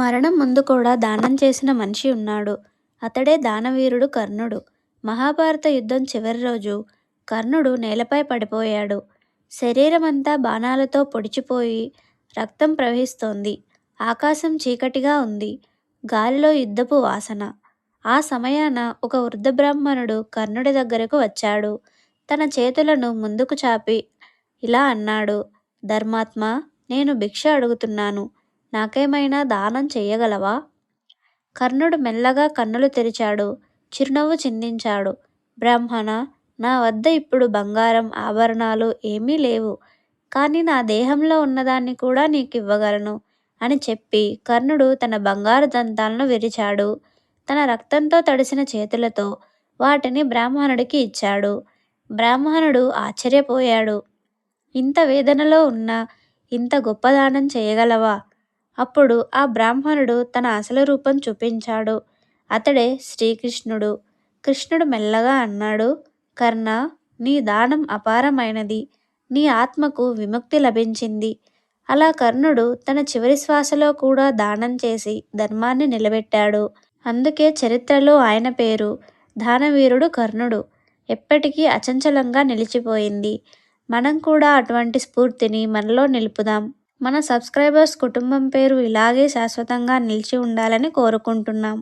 మరణం ముందు కూడా దానం చేసిన మనిషి ఉన్నాడు. అతడే దానవీరుడు కర్ణుడు. మహాభారత యుద్ధం చివరి రోజు కర్ణుడు నేలపై పడిపోయాడు. శరీరమంతా బాణాలతో పొడిచిపోయి రక్తం ప్రవహిస్తోంది. ఆకాశం చీకటిగా ఉంది. గాలిలో యుద్ధపు వాసన. ఆ సమయాన ఒక వృద్ధ బ్రాహ్మణుడు కర్ణుడి దగ్గరకు వచ్చాడు. తన చేతులను ముందుకు చాపి ఇలా అన్నాడు ధర్మాత్మ నేను భిక్ష అడుగుతున్నాను. నాకేమైనా దానం చెయ్యగలవా? కర్ణుడు మెల్లగా కన్నులు తెరిచాడు. చిరునవ్వు చిందించాడు. బ్రాహ్మణ నా వద్ద ఇప్పుడు బంగారం ఆభరణాలు ఏమీ లేవు. కానీ నా దేహంలో ఉన్నదాన్ని కూడా నీకు ఇవ్వగలను అని చెప్పి కర్ణుడు తన బంగారు దంతాలను విరిచాడు. తన రక్తంతో తడిసిన చేతులతో వాటిని బ్రాహ్మణుడికి ఇచ్చాడు. బ్రాహ్మణుడు ఆశ్చర్యపోయాడు. ఇంత వేదనలో ఉన్న ఇంత గొప్ప దానం చేయగలవా? అప్పుడు ఆ బ్రాహ్మణుడు తన అసలు రూపం చూపించాడు. అతడే శ్రీకృష్ణుడు. కృష్ణుడు మెల్లగా అన్నాడు కర్ణ నీ దానం అపారమైనది. నీ ఆత్మకు విముక్తి లభించింది అలా కర్ణుడు తన చివరి శ్వాసలో కూడా దానం చేసి ధర్మాన్ని నిలబెట్టాడు. అందుకే చరిత్రలో ఆయన పేరు దానవీరుడు కర్ణుడు. ఎప్పటికీ అచంచలంగా నిలిచిపోయింది. మనం కూడా అటువంటి స్ఫూర్తిని మనలో నిలుపుదాం. మన సబ్స్క్రైబర్స్ కుటుంబం పేరు ఇలాగే శాశ్వతంగా నిలిచి ఉండాలని కోరుకుంటున్నాం.